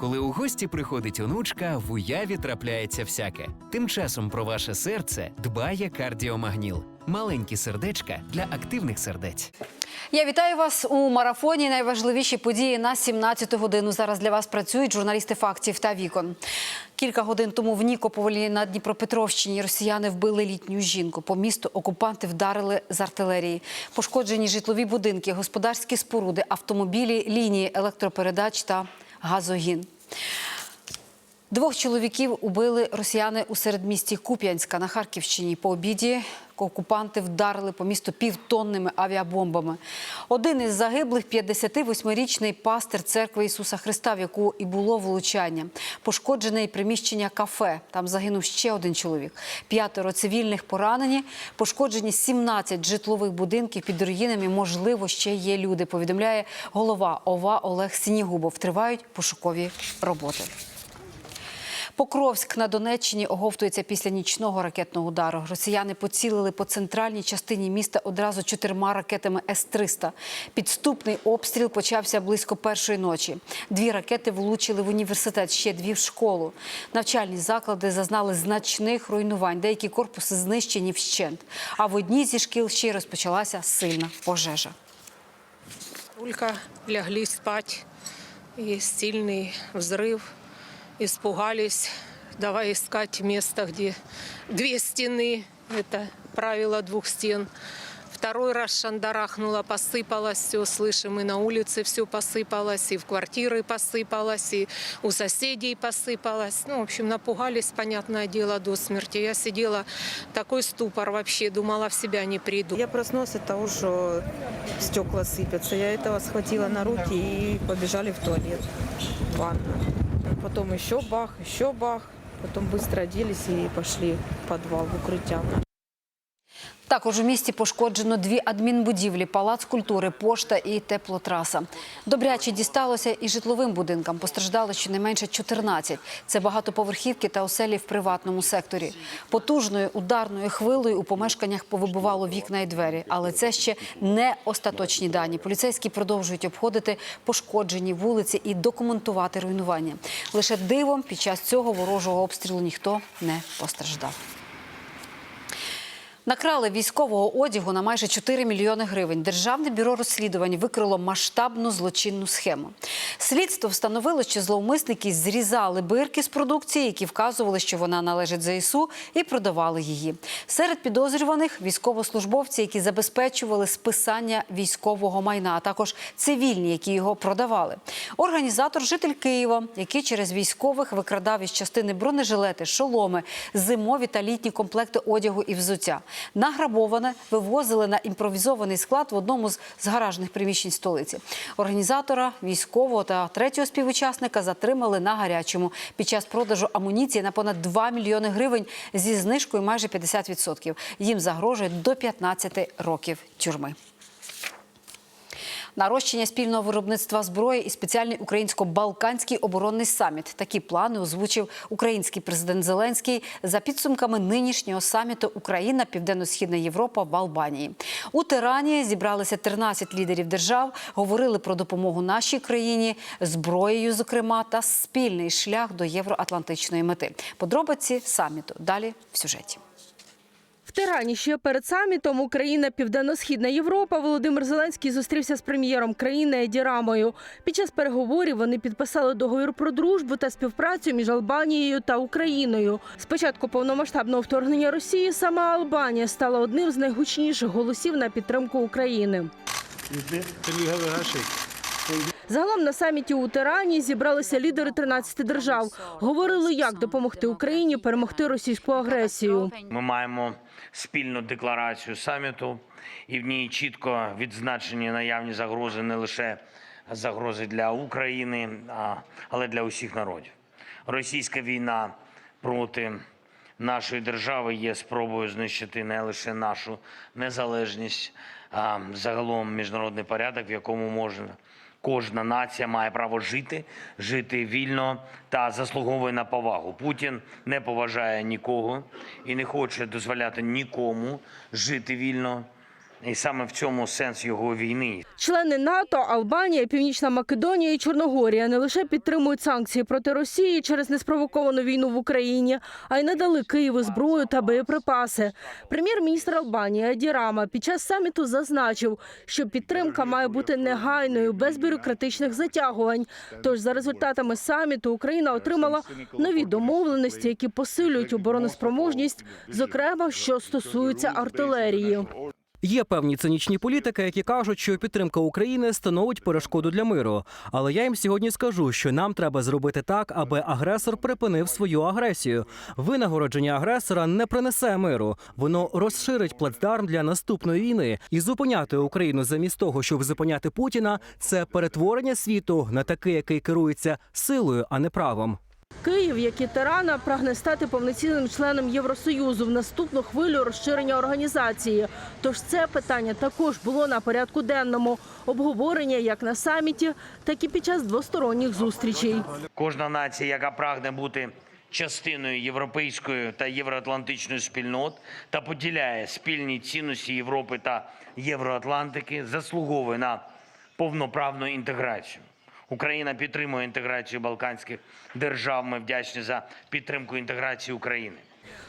Коли у гості приходить онучка, в уяві трапляється всяке. Тим часом про ваше серце дбає кардіомагніл. Маленькі сердечка для активних сердець. Я вітаю вас у марафоні. Найважливіші події на 17 годину. Зараз для вас працюють журналісти фактів та вікон. Кілька годин тому в Нікополі на Дніпропетровщині росіяни вбили літню жінку. По місту окупанти вдарили з артилерії. Пошкоджені житлові будинки, господарські споруди, автомобілі, лінії електропередач та газогін. Двох чоловіків убили росіяни у середмісті Куп'янська на Харківщині. По обіді окупанти вдарили по місту півтонними авіабомбами. Один із загиблих – 58-річний пастир церкви Ісуса Христа, в яку і було влучання. Пошкоджене й приміщення кафе. Там загинув ще один чоловік. П'ятеро цивільних поранені. Пошкоджені 17 житлових будинків під руїнами. Можливо, ще є люди. Повідомляє голова ОВА Олег Сінігубов. Тривають пошукові роботи. Покровськ на Донеччині оговтується після нічного ракетного удару. Росіяни поцілили по центральній частині міста одразу чотирма ракетами С-300. Підступний обстріл почався близько першої ночі. Дві ракети влучили в університет, ще дві в школу. Навчальні заклади зазнали значних руйнувань. Деякі корпуси знищені вщент. А в одній зі шкіл ще й розпочалася сильна пожежа. Только лягли спать, и сильный взрыв. Испугались. Давай искать место, где две стены. Это правило двух стен. Второй раз шандарахнуло, посыпалось все, слышим, и на улице все посыпалось, и в квартиры посыпалось, и у соседей посыпалось. Ну, в общем, напугались, понятное дело, до смерти. Я сидела, такой ступор вообще, думала, в себя не приду. Я проснулась от того, что стекла сыпятся. Я этого схватила на руки и побежали в туалет, в ванну. Потом еще бах, еще бах. Потом быстро оделись и пошли в подвал, в укрытие. Також у місті пошкоджено дві адмінбудівлі, палац культури, пошта і теплотраса. Добряче дісталося і житловим будинкам. Постраждало щонайменше 14. Це багатоповерхівки та оселі в приватному секторі. Потужною ударною хвилею у помешканнях повибивало вікна і двері. Але це ще не остаточні дані. Поліцейські продовжують обходити пошкоджені вулиці і документувати руйнування. Лише дивом під час цього ворожого обстрілу ніхто не постраждав. Накрали військового одягу на майже 4 мільйони гривень. Державне бюро розслідувань викрило масштабну злочинну схему. Слідство встановило, що зловмисники зрізали бирки з продукції, які вказували, що вона належить ЗСУ, і продавали її. Серед підозрюваних військовослужбовці, які забезпечували списання військового майна, а також цивільні, які його продавали. Організатор житель Києва, який через військових викрадав із частини бронежилети, шоломи, зимові та літні комплекти одягу і взуття. Награбоване вивозили на імпровізований склад в одному з гаражних приміщень столиці. Організатора, військового та третього співучасника затримали на гарячому під час продажу амуніції на понад 2 мільйони гривень зі знижкою майже 50%. Їм загрожує до 15 років тюрми. Нарощення спільного виробництва зброї і спеціальний українсько-балканський оборонний саміт. Такі плани озвучив український президент Зеленський за підсумками нинішнього саміту Україна, Південно-Східна Європа в Албанії. У Тирані зібралися 13 лідерів держав, говорили про допомогу нашій країні, зброєю, зокрема, та спільний шлях до євроатлантичної мети. Подробиці саміту далі в сюжеті. В Тирані ще перед самітом Україна, Південно-Східна Європа. Володимир Зеленський зустрівся з прем'єром країни Еді Рамою. Під час переговорів вони підписали договір про дружбу та співпрацю між Албанією та Україною. Спочатку повномасштабного вторгнення Росії сама Албанія стала одним з найгучніших голосів на підтримку України. Загалом на саміті у Тирані зібралися лідери 13 держав. Говорили, як допомогти Україні перемогти російську агресію. Ми маємо спільну декларацію саміту, і в ній чітко відзначені наявні загрози не лише загрози для України, але для усіх народів. Російська війна проти нашої держави є спробою знищити не лише нашу незалежність, а загалом міжнародний порядок, в якому можна. Кожна нація має право жити, жити вільно та заслуговує на повагу. Путін не поважає нікого і не хоче дозволяти нікому жити вільно І саме в цьому сенс його війни. Члени НАТО, Албанія, Північна Македонія і Чорногорія не лише підтримують санкції проти Росії через неспровоковану війну в Україні, а й надали Києву зброю та боєприпаси. Прем'єр-міністр Албанії Аді Рама під час саміту зазначив, що підтримка має бути негайною, без бюрократичних затягувань. Тож за результатами саміту Україна отримала нові домовленості, які посилюють обороноспроможність, зокрема що стосується артилерії. Є певні цинічні політики, які кажуть, що підтримка України становить перешкоду для миру. Але я їм сьогодні скажу, що нам треба зробити так, аби агресор припинив свою агресію. Винагородження агресора не принесе миру. Воно розширить плацдарм для наступної війни. І зупиняти Україну замість того, щоб зупиняти Путіна, це перетворення світу на такий, який керується силою, а не правом. Київ, як і Тирана, прагне стати повноцінним членом Євросоюзу в наступну хвилю розширення організації. Тож це питання також було на порядку денному обговорення як на саміті, так і під час двосторонніх зустрічей. Кожна нація, яка прагне бути частиною європейської та євроатлантичної спільнот та поділяє спільні цінності Європи та Євроатлантики, заслуговує на повноправну інтеграцію. Україна підтримує інтеграцію балканських держав. Ми вдячні за підтримку інтеграції України.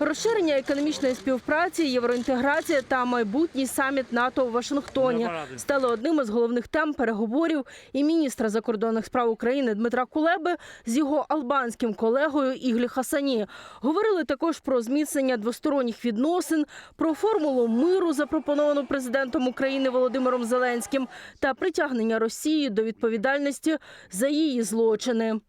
Розширення економічної співпраці, євроінтеграція та майбутній саміт НАТО у Вашингтоні стали одним із головних тем переговорів і міністра закордонних справ України Дмитра Кулеби з його албанським колегою Іглі Хасані. Говорили також про зміцнення двосторонніх відносин, про формулу миру, запропоновану президентом України Володимиром Зеленським, та притягнення Росії до відповідальності за її злочини.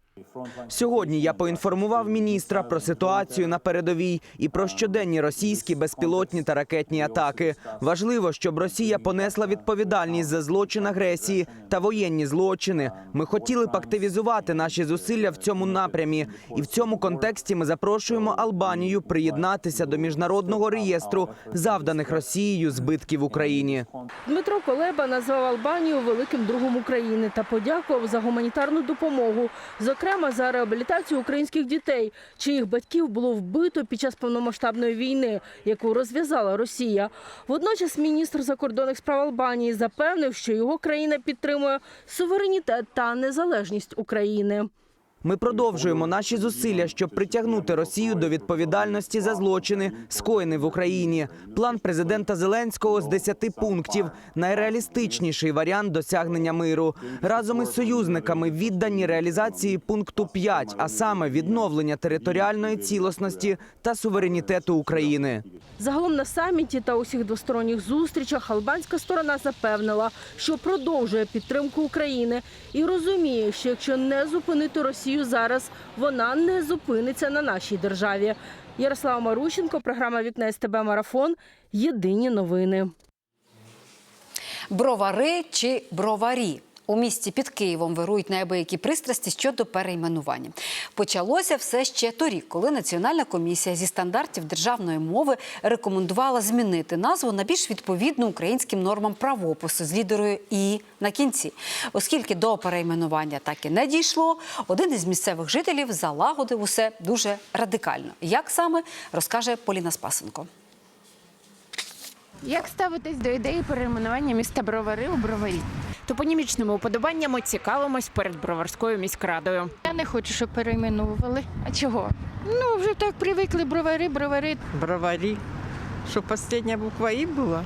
Сьогодні я поінформував міністра про ситуацію на передовій і про щоденні російські безпілотні та ракетні атаки. Важливо, щоб Росія понесла відповідальність за злочин агресії та воєнні злочини. Ми хотіли б активізувати наші зусилля в цьому напрямі, і в цьому контексті ми запрошуємо Албанію приєднатися до міжнародного реєстру завданих Росією збитків Україні. Дмитро Колеба назвав Албанію великим другом України та подякував за гуманітарну допомогу, зокрема за реабілітацію українських дітей, чиїх батьків було вбито під час повномасштабної війни, яку розв'язала Росія. Водночас міністр закордонних справ Албанії запевнив, що його країна підтримує суверенітет та незалежність України. Ми продовжуємо наші зусилля, щоб притягнути Росію до відповідальності за злочини, скоєні в Україні. План президента Зеленського з 10 пунктів найреалістичніший варіант досягнення миру. Разом із союзниками віддані реалізації пункту 5, а саме відновлення територіальної цілісності та суверенітету України. Загалом на саміті та усіх двосторонніх зустрічах албанська сторона запевнила, що продовжує підтримку України і розуміє, що якщо не зупинити Росію зараз, вона не зупиниться на нашій державі. Ярослава Марущенко, програма Вікна СТБ Марафон. Єдині новини. Бровари чи броварі. У місті під Києвом вирують неабиякі пристрасті щодо перейменування. Почалося все ще торік, коли Національна комісія зі стандартів державної мови рекомендувала змінити назву на більш відповідну українським нормам правопису з лідерою і на кінці. Оскільки до перейменування так і не дійшло, один із місцевих жителів залагодив усе дуже радикально. Як саме розкаже Поліна Спасенко. Як ставитесь до ідеї перейменування міста Бровари у Броварі? Топонімічними уподобаннями цікавимось перед Броварською міськрадою. Я не хочу, щоб перейменовували. А чого? Ну, вже так привикли бровари, бровари. Бровари. Що остання буква І була?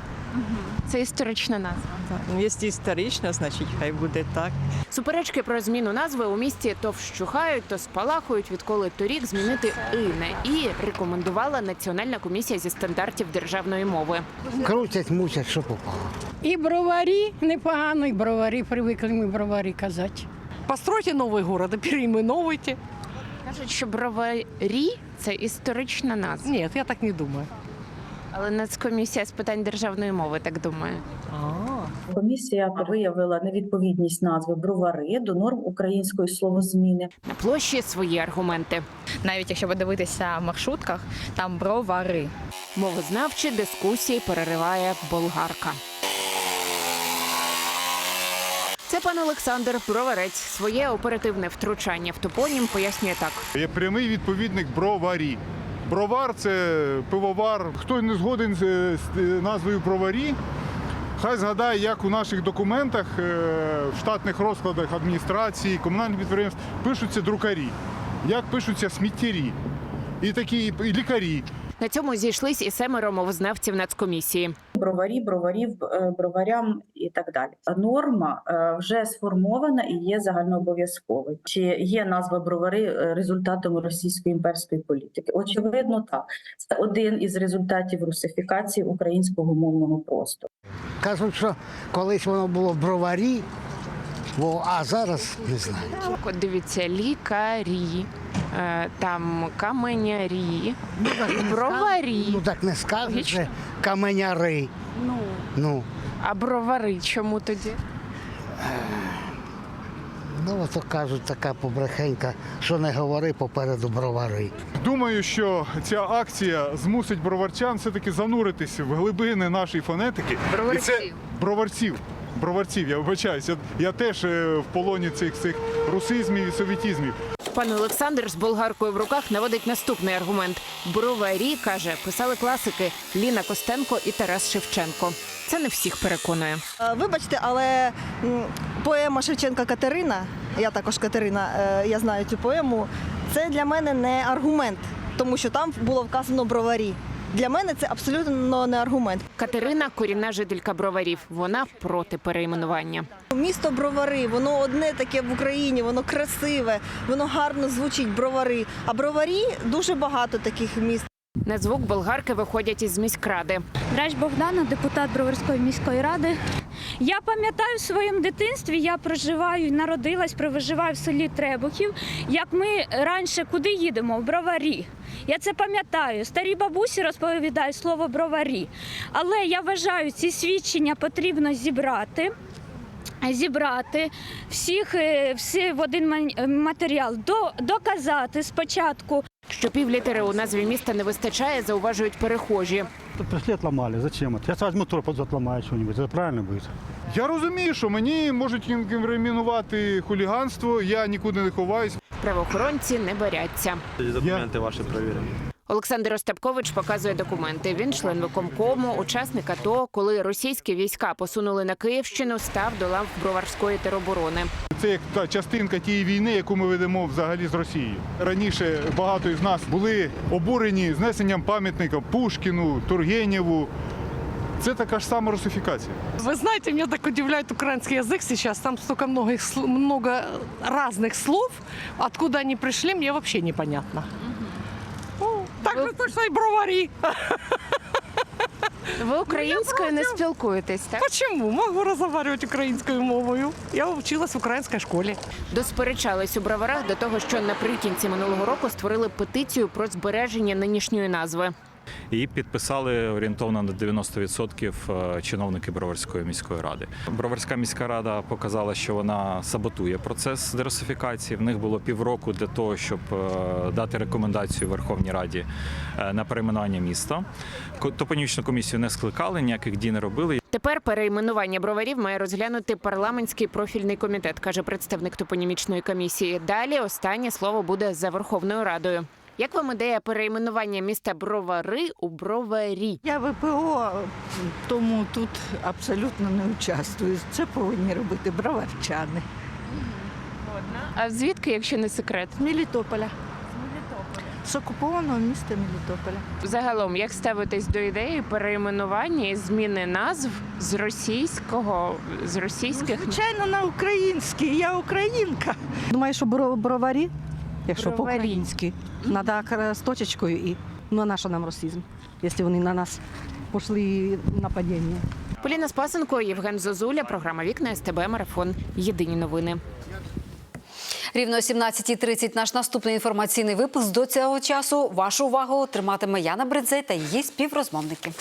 Це історична назва. Ну, якщо історично, значить хай буде так. Суперечки про зміну назви у місті то вщухають, то спалахують, відколи торік змінити «и» на і рекомендувала Національна комісія зі стандартів державної мови. Крутять, мучать, що попало. І броварі непогано, і бровари привикли ми бровари казати. Постройте новий город, переименовуйте. Кажуть, що броварі це історична назва. Ні, я так не думаю. Але Нацкомісія з питань державної мови так думає. Комісія виявила невідповідність назви бровари до норм української словозміни. На площі свої аргументи. Навіть якщо подивитися в маршрутках, там бровари. Мовознавчі дискусії перериває болгарка. Це пан Олександр Броварець. Своє оперативне втручання в топонім пояснює так. Є прямий відповідник броварі. Бровар це пивовар. Хто не згоден з, назвою броварі, Хай згадає, як у наших документах, е, в штатних розкладах адміністрації, комунальних підприємств пишуться друкарі, як пишуться сміттєрі, і такі і лікарі. На цьому зійшлись і семеро мовознавців нацкомісії. Броварі, броварів, е, броварям і так далі. Норма е, вже сформована і є загальнообов'язковою. Чи є назва бровари е, результатом російської імперської політики? Очевидно, так це один із результатів русифікації українського мовного простору. Кажуть, що колись воно було в броварі, во, а зараз не знаю. Дивіться, лікарі, е, там каменярі, Ну, так броварі. Ну так не скажуть, каменяри. Ну, Ну, а бровари чому тоді? ну ото кажуть, така побрехенька, що не говори попереду бровари. Думаю, що ця акція змусить броварчан все-таки зануритися в глибини нашої фонетики. І це Броварців. Броварців. Я вибачаюсь. Я, я теж е, в полоні цих цих русизмів і совітізмів. Пан Олександр з болгаркою в руках наводить наступний аргумент. Броварі каже, писали класики Ліна Костенко і Тарас Шевченко. Це не всіх переконує. Е, Вибачте, але поема Шевченка Катерина, я також Катерина, е, я знаю цю поему. Це для мене не аргумент, тому що там було вказано броварі. Для мене це абсолютно не аргумент. Катерина корінна жителька броварів. Вона проти перейменування. Місто Бровари, воно одне таке в Україні, воно красиве, воно гарно звучить бровари. А броварі дуже багато таких міст. На звук болгарки виходять із міськради. Драч Богдана, депутат Броварської міської ради. Я пам'ятаю в своєму дитинстві, я проживаю, народилась, проживаю в селі Требухів. Як ми раніше куди їдемо? В броварі. Я це пам'ятаю. Старі бабусі розповідають слово броварі. Але я вважаю, ці свідчення потрібно зібрати. Зібрати всіх е, всі в один матеріал, доказати спочатку Що півлітери у назві міста не вистачає, зауважують перехожі. Браслет ламали, зачем це? Я возьму мотор отламаю щось, це правильно буде? Я розумію, що мені можуть інкримінувати хуліганство, я нікуди не ховаюсь. Правоохоронці не боряться. Документи ваші перевірені. Олександр Остапкович показує документи. Він член виконкому, учасник АТО, коли російські війська посунули на Київщину, став до лав броварської тероборони. Це як та частинка тієї війни, яку ми ведемо взагалі з Росією. Раніше багато із нас були обурені знесенням пам'ятника Пушкіну, Тургенєву. Це така ж сама русифікація. Вы знаете, меня так удивляет украинский язык сейчас. Там столько много, их сл- много разных слов. Откуда они пришли, мне вообще непонятно. Так же точно и броварі. Ви українською не спілкуєтесь, так? Почему? Могу розговорювати українською мовою. Я вчилась в українській школі. Досперечались у броварах до того, що наприкінці минулого року створили петицію про збереження нинішньої назви. Її підписали орієнтовно на 90% е, чиновники Броварської міської ради. Броварська міська рада показала, що вона саботує процес дерусифікації. В них було півроку для того, щоб е, дати рекомендацію Верховній Раді е, на перейменування міста. Топонічну комісію не скликали, ніяких дій не робили. Тепер перейменування броварів має розглянути парламентський профільний комітет, каже представник топонімічної комісії. Далі останнє слово буде за Верховною Радою. Як вам ідея перейменування міста Бровари у Броварі? Я ВПО, тому тут абсолютно не участвую. Це повинні робити броварчани. А звідки, якщо не секрет? З Мелітополя. З окупованого міста Мелітополя. Загалом, як ставитесь до ідеї перейменування і зміни назв з російського з російських Звичайно, на український. Я українка. Думаю, що бровари, якщо по-українськи, треба з точечкою і ну, на що нам расизм, якщо вони на нас пішли нападіння. Поліна Спасенко, Євген Зозуля, програма Вікна СТБ Марафон. Єдині новини. Рівно о 17.30 наш наступний інформаційний випуск. До цього часу вашу увагу триматиме Яна Бридзей та її співрозмовники.